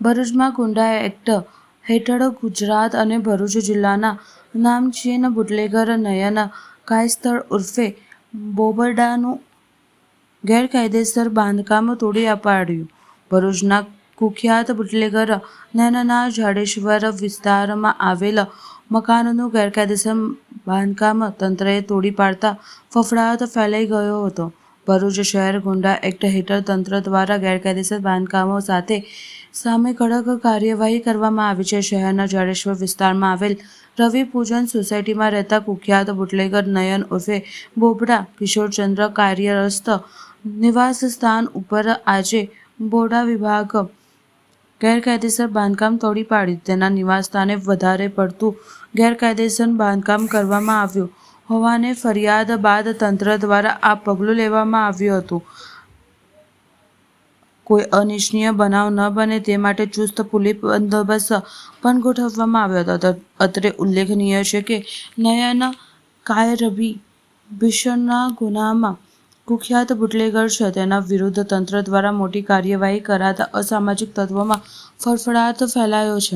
ભરૂચમાં ગુંડા એક્ટ હેઠળ ગુજરાત અને ભરૂચ જિલ્લાના નામચીન બુટલેગર નયન કાયસ્થળ ઉર્ફે બોબડાનું ગેરકાયદેસર બાંધકામ તોડી અપાડ્યું. ભરૂચના કુખ્યાત બુટલેગર નયનના જાડેશ્વર વિસ્તારમાં આવેલ મકાનનું ગેરકાયદેસર બાંધકામ તંત્રએ તોડી પાડતા ફફડાટ ફેલાઈ ગયો હતો. ભરૂચ શહેર ગુંડા એક્ટ હેઠળ તંત્ર દ્વારા ગેરકાયદેસર બાંધકામો સાથે સામે કડક કાર્યવાહી કરવામાં આવી છે. શહેરના જાડેશ્વર વિસ્તારમાં આવેલ રવિ પૂજન સોસાયટીમાં રહેતા કુખ્યાત બુટલેગર નયન ઉર્ફે બોબડા કિશોરચંદ્ર કાર્યરસ્ત નિવાસ સ્થાન ઉપર આજે બોડા વિભાગ ગેરકાયદેસર બાંધકામ તોડી પાડ્યું તેના નિવાસસ્થાને વધારે પડતું ગેરકાયદેસર બાંધકામ કરવામાં આવ્યું હોવાને ફરિયાદ બાદ તંત્ર દ્વારા આ પગલું લેવામાં આવ્યું હતું. કોઈ અનિચ્છનીય બનાવ ન બને તે માટે ચુસ્ત પોલીસ બંદોબસ્ત પણ ગોઠવવામાં આવ્યો હતો. અત્રે ઉલ્લેખનીય છે કે નયન કાયરબી ભીષણના ગુનામાં કુખ્યાત બુટલેગર છે. તેના વિરુદ્ધ તંત્ર દ્વારા મોટી કાર્યવાહી કરાતા અસામાજિક તત્વોમાં ફફડાટ ફેલાયો છે.